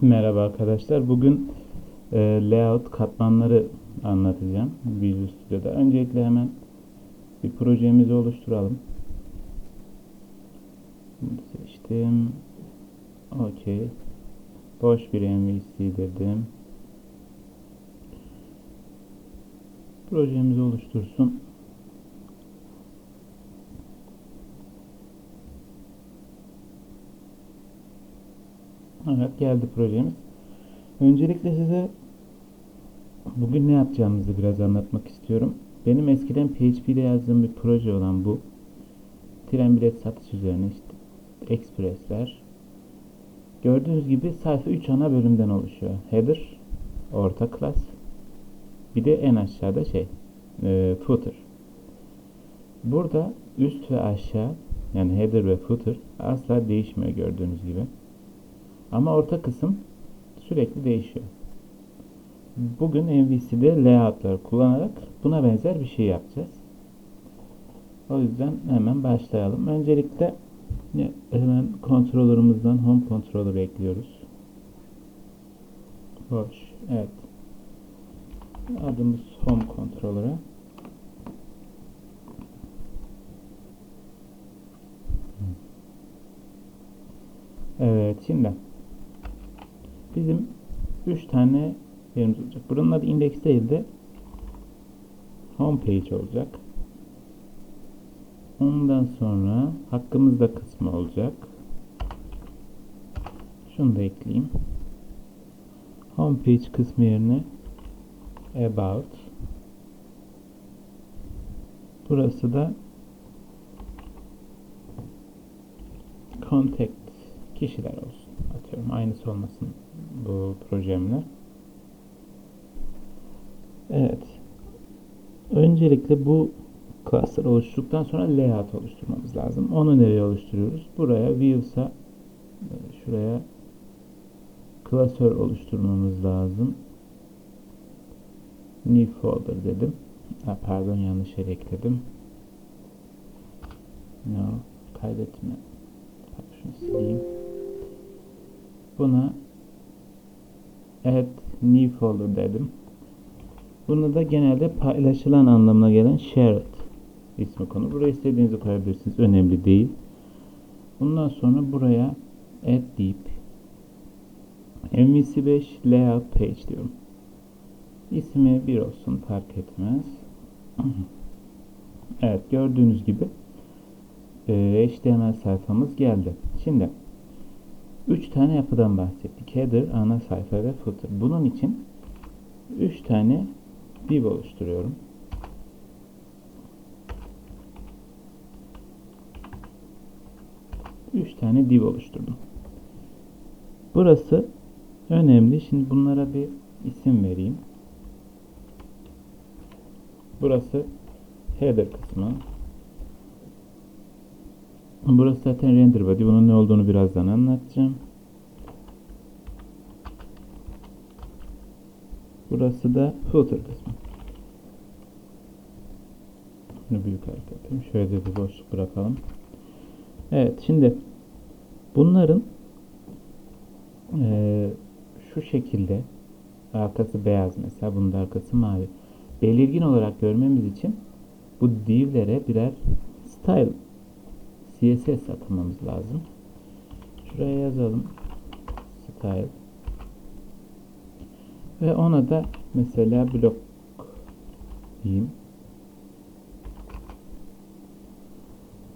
Merhaba arkadaşlar. Bugün e, layout katmanları anlatacağım Visual Studio'da. Öncelikle hemen bir projemizi oluşturalım. Bunu seçtim. OK. Boş bir MVC dedim. Projemizi oluştursun. Evet geldi projemiz. Öncelikle size bugün ne yapacağımızı biraz anlatmak istiyorum. Benim eskiden PHP'de yazdığım bir proje olan bu. Tren bilet satış üzerine işte Express'ler. Gördüğünüz gibi sayfa 3 ana bölümden oluşuyor. Header, orta class, bir de en aşağıda şey, e, footer. Burada üst ve aşağı yani header ve footer asla değişmiyor gördüğünüz gibi. Ama orta kısım sürekli değişiyor. Bugün MVC'de layoutlar kullanarak buna benzer bir şey yapacağız. O yüzden hemen başlayalım. Öncelikle hemen controller'ımızdan home controller ekliyoruz. Boş. Evet. Adımız home controller'a. Evet şimdi bizim 3 tane yerimiz olacak. Buranın adı index değil de home page olacak. Ondan sonra hakkımızda kısmı olacak. Şunu da ekleyeyim. Home page kısmı yerine about Burası da contact kişiler olsun. Atıyorum aynısı olmasın bu projemle. Evet. Öncelikle bu cluster oluşturduktan sonra layout oluşturmamız lazım. Onu nereye oluşturuyoruz? Buraya views'a şuraya klasör oluşturmamız lazım. New folder dedim. Ha, pardon yanlış yere ekledim. No, kaydetme. Şunu sileyim. Buna add new folder dedim. Bunu da genelde paylaşılan anlamına gelen shared ismi konu. Buraya istediğinizi koyabilirsiniz. Önemli değil. Bundan sonra buraya add deyip MVC5 layout page diyorum. İsmi bir olsun fark etmez. Evet gördüğünüz gibi HTML sayfamız geldi. Şimdi 3 tane yapıdan bahsettik. Header, ana sayfa ve footer. Bunun için 3 tane div oluşturuyorum. Üç tane div oluşturdum. Burası önemli. Şimdi bunlara bir isim vereyim. Burası header kısmı. Burası zaten render body. Bunun ne olduğunu birazdan anlatacağım. Burası da footer kısmı. Bunu büyük hareket yapayım. Şöyle bir boşluk bırakalım. Evet şimdi bunların e, şu şekilde arkası beyaz mesela bunun arkası mavi. Belirgin olarak görmemiz için bu divlere birer style CSS atmamız lazım. Şuraya yazalım. Style. Ve ona da mesela blok diyeyim.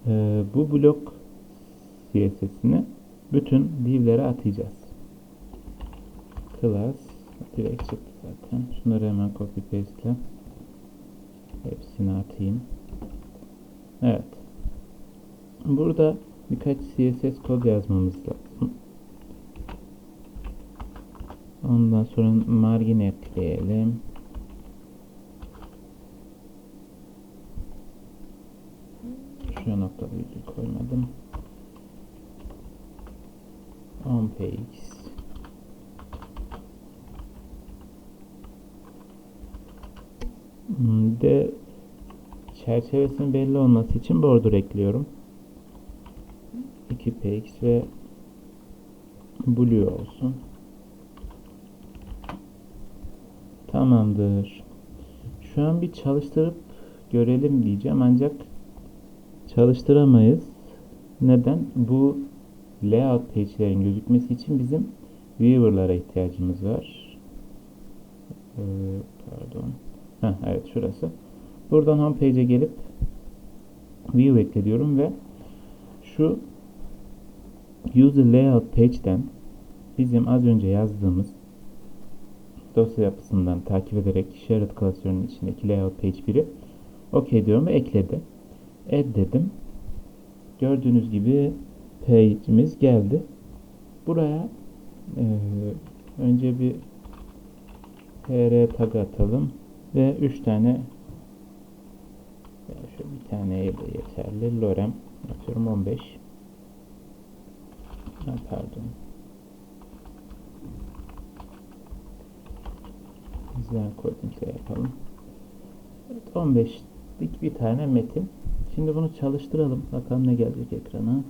Ee, bu blok CSS'ini bütün divlere atacağız. Class direkt çıktı zaten. Şunları hemen copy paste hepsini atayım. Evet. Burada birkaç CSS kod yazmamız lazım. Ondan sonra margin ekleyelim. Şu nokta virgül koymadım. On page. De çerçevesinin belli olması için border ekliyorum. IPX ve Blue olsun. Tamamdır. Şu an bir çalıştırıp görelim diyeceğim ancak çalıştıramayız. Neden? Bu layout page'lerin gözükmesi için bizim viewer'lara ihtiyacımız var. Ee, pardon. Heh, evet şurası. Buradan home page'e gelip view ekle diyorum ve şu user layout page'den bizim az önce yazdığımız dosya yapısından takip ederek shared klasörünün içindeki layout page 1'i OK diyorum ve ekledi. Add dedim. Gördüğünüz gibi page'imiz geldi. Buraya e, önce bir pr tag atalım ve 3 tane ya şu bir tane yeterli. Lorem atıyorum 15. Ha, pardon. Güzel codingle yapalım. Evet, 15'lik bir tane metin. Şimdi bunu çalıştıralım. Bakalım ne gelecek ekrana.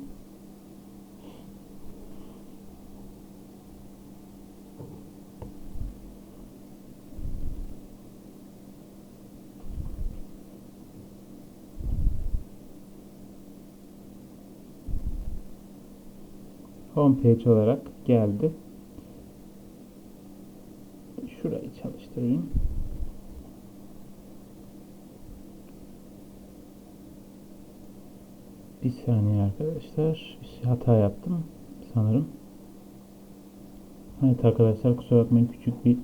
Homepage olarak geldi. Şurayı çalıştırayım. Bir saniye arkadaşlar. Bir hata yaptım sanırım. Evet arkadaşlar kusura bakmayın küçük bir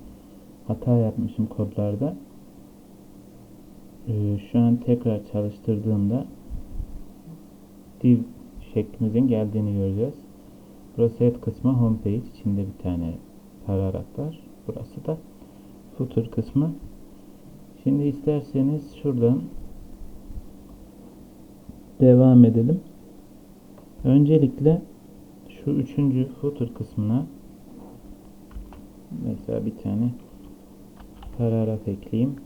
hata yapmışım kodlarda. Ee, şu an tekrar çalıştırdığımda div şeklimizin geldiğini göreceğiz. Burası head kısmı homepage içinde bir tane paragraf var. Burası da footer kısmı. Şimdi isterseniz şuradan devam edelim. Öncelikle şu üçüncü footer kısmına mesela bir tane paragraf ekleyeyim.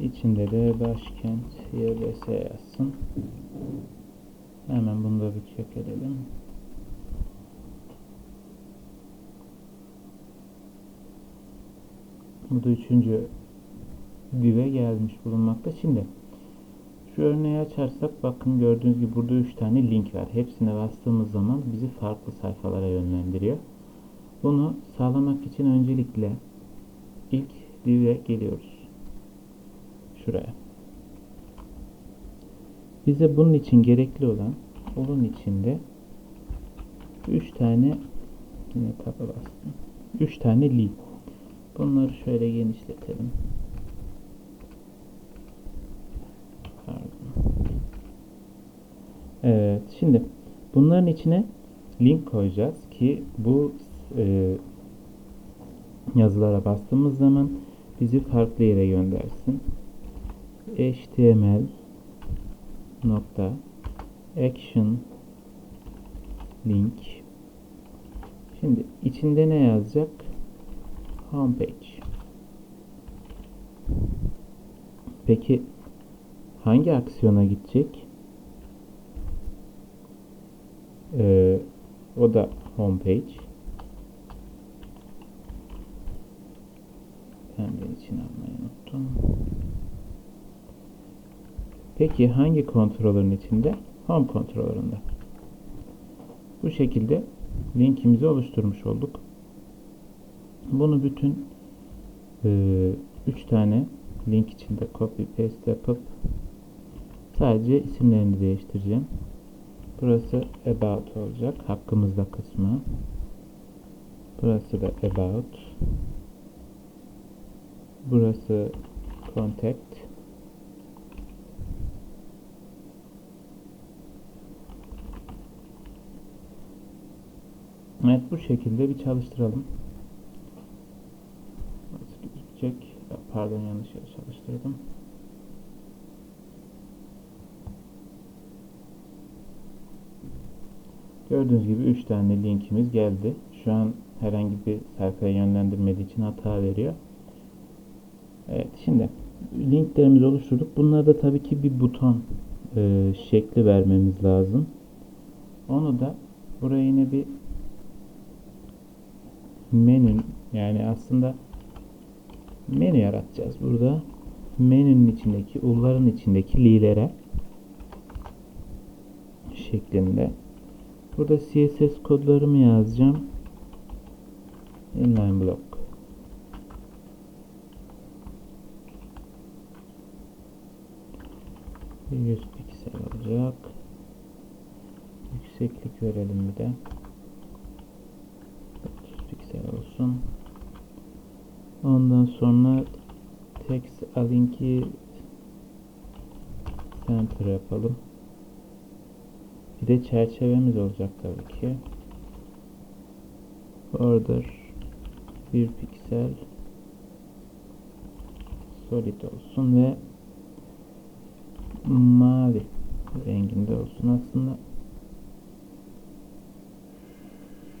İçinde de başkent YBS yazsın. Hemen bunu da bir check edelim. Bu da üçüncü dive gelmiş bulunmakta. Şimdi şu örneği açarsak bakın gördüğünüz gibi burada üç tane link var. Hepsine bastığımız zaman bizi farklı sayfalara yönlendiriyor. Bunu sağlamak için öncelikle ilk div'e geliyoruz. Şuraya. Bize bunun için gerekli olan onun içinde 3 tane yine taba bastım. 3 tane link. Bunları şöyle genişletelim. Evet, şimdi bunların içine link koyacağız ki bu e, yazılara bastığımız zaman bizi farklı yere göndersin. HTML nokta action link. Şimdi içinde ne yazacak? Homepage peki hangi aksiyona gidecek? Ee, o da homepage de için almayı unuttum Peki hangi kontrolörün içinde? Home kontrolöründe. Bu şekilde linkimizi oluşturmuş olduk. Bunu bütün 3 e, üç tane link içinde copy paste yapıp sadece isimlerini değiştireceğim. Burası about olacak. Hakkımızda kısmı. Burası da about. Burası contact. Evet bu şekilde bir çalıştıralım. Nasıl gözükecek? Pardon yanlış yere çalıştırdım. Gördüğünüz gibi 3 tane linkimiz geldi. Şu an herhangi bir sayfaya yönlendirmediği için hata veriyor. Evet şimdi linklerimizi oluşturduk. Bunlarda tabii ki bir buton e, şekli vermemiz lazım. Onu da buraya yine bir menü yani aslında menü yaratacağız burada. Menünün içindeki, ulların içindeki li'lere şeklinde. Burada CSS kodlarımı yazacağım. Inline block. Bir 100 piksel olacak. Yükseklik verelim bir de. 30 piksel olsun. Ondan sonra text align'i center yapalım. Bir de çerçevemiz olacak tabii ki. Border 1 piksel solid olsun ve mavi renginde olsun aslında.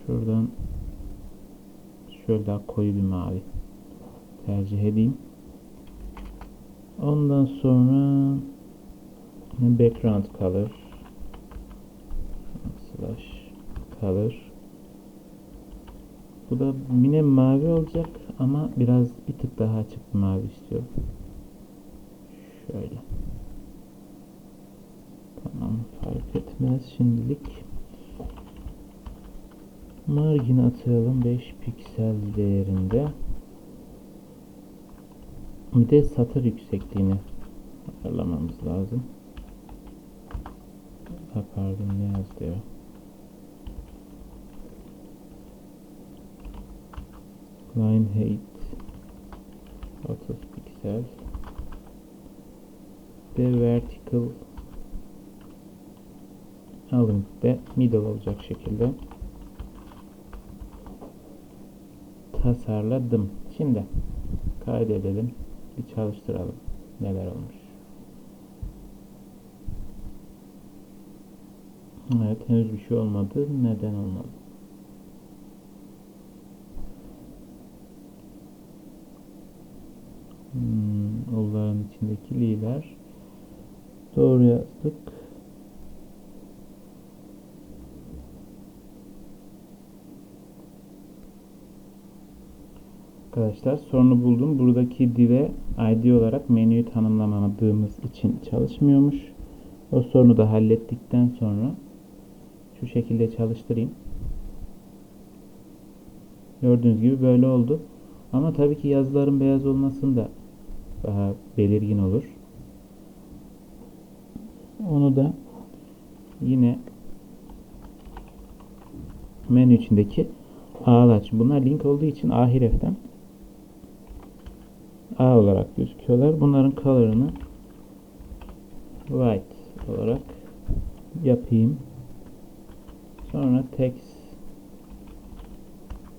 Şuradan şöyle daha koyu bir mavi tercih edeyim. Ondan sonra background color slash color bu da yine mavi olacak ama biraz bir tık daha açık bir mavi istiyorum. Şöyle. Tamam fark etmez şimdilik. Margin atayalım 5 piksel değerinde. Bir de satır yüksekliğini ayarlamamız lazım. Pardon ne yazdı ya? Line height 30 piksel. De vertical align de middle olacak şekilde tasarladım. Şimdi kaydedelim. Bir çalıştıralım. Neler olmuş. Evet henüz bir şey olmadı. Neden olmadı? Hmm, onların içindeki liler doğru yazdık. Arkadaşlar sorunu buldum. Buradaki div'e ID olarak menüyü tanımlamadığımız için çalışmıyormuş. O sorunu da hallettikten sonra şu şekilde çalıştırayım. Gördüğünüz gibi böyle oldu. Ama tabii ki yazıların beyaz olmasında daha belirgin olur. Onu da yine menü içindeki ağlaç. Bunlar link olduğu için ahireften A olarak gözüküyorlar. Bunların color'ını white olarak yapayım. Sonra text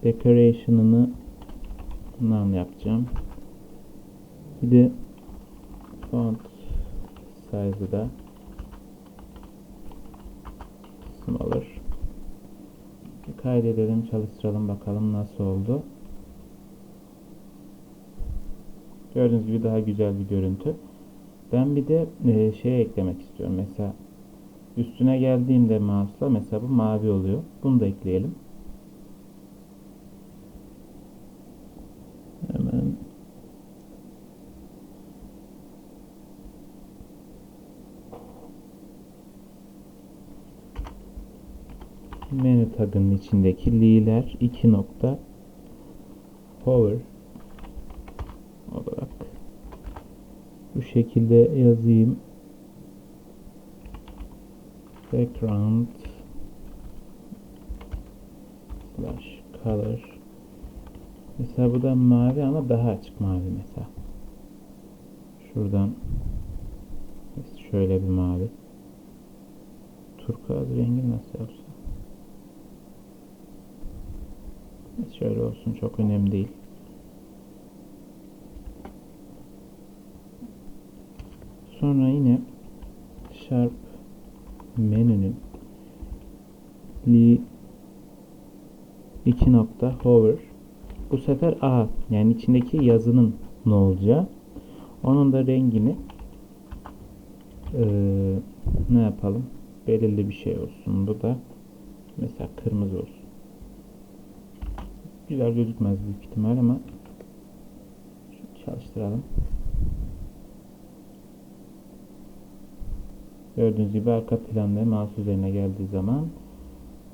decoration'ını none yapacağım. Bir de font size'ı da smaller. Bir kaydedelim, çalıştıralım bakalım nasıl oldu. Gördüğünüz gibi daha güzel bir görüntü. Ben bir de e, şey eklemek istiyorum. Mesela üstüne geldiğimde mouse'la mesela bu mavi oluyor. Bunu da ekleyelim. Hemen menü tagının içindeki li'ler 2 nokta hover olarak bu şekilde yazayım. Background slash color. Mesela bu da mavi ama daha açık mavi mesela. Şuradan şöyle bir mavi. Turkuaz rengi nasıl yapsam? Şöyle olsun çok önemli değil Sonra yine Sharp menünün li 2 nokta hover. Bu sefer A yani içindeki yazının ne olacağı onun da rengini ee, ne yapalım? Belirli bir şey olsun. Bu da mesela kırmızı olsun. Güzel gözükmez büyük ihtimal ama Çalıştıralım. Gördüğünüz gibi arka planda mouse üzerine geldiği zaman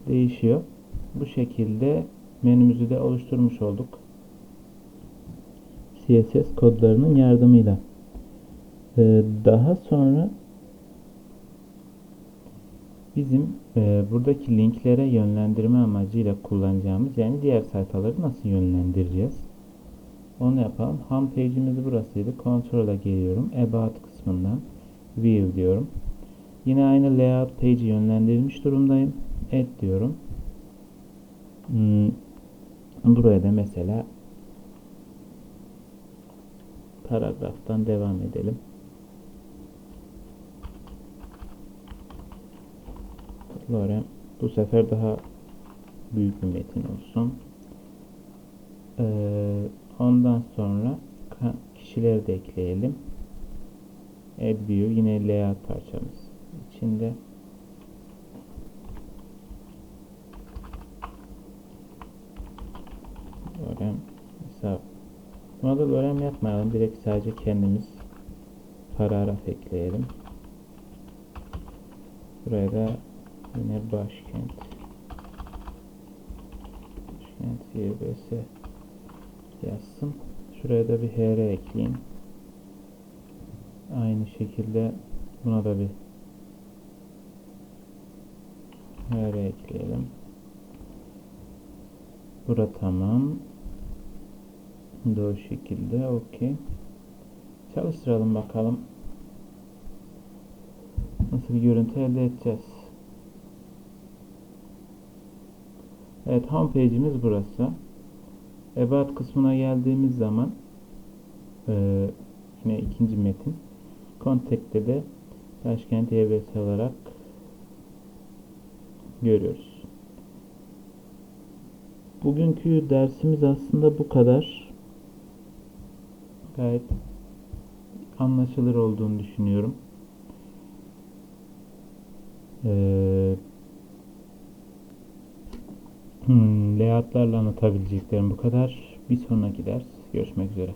değişiyor. Bu şekilde menümüzü de oluşturmuş olduk. CSS kodlarının yardımıyla. Ee, daha sonra bizim e, buradaki linklere yönlendirme amacıyla kullanacağımız yani diğer sayfaları nasıl yönlendireceğiz? Onu yapalım. Home page'imiz burasıydı. Control'a geliyorum. About kısmından View diyorum. Yine aynı layout page'i yönlendirilmiş durumdayım. Add diyorum. Hmm, buraya da mesela paragraftan devam edelim. Lorem bu sefer daha büyük bir metin olsun. Ee, ondan sonra kişileri de ekleyelim. Add view yine layout parçamız içinde. Lorem mesela buna da lorem yapmayalım. Direkt sadece kendimiz paragraf ekleyelim. Buraya da yine başkent başkent YBS yazsın. Şuraya da bir hr ekleyeyim. Aynı şekilde buna da bir hr ekleyelim. Bura tamam. Bu o şekilde okey. Çalıştıralım bakalım. Nasıl bir görüntü elde edeceğiz. Evet home burası. About kısmına geldiğimiz zaman e, yine ikinci metin. Contact'te de Taşkent YBS olarak görüyoruz. Bugünkü dersimiz aslında bu kadar. Gayet anlaşılır olduğunu düşünüyorum. Ee, hmm, layoutlarla anlatabileceklerim bu kadar. Bir sonraki ders görüşmek üzere.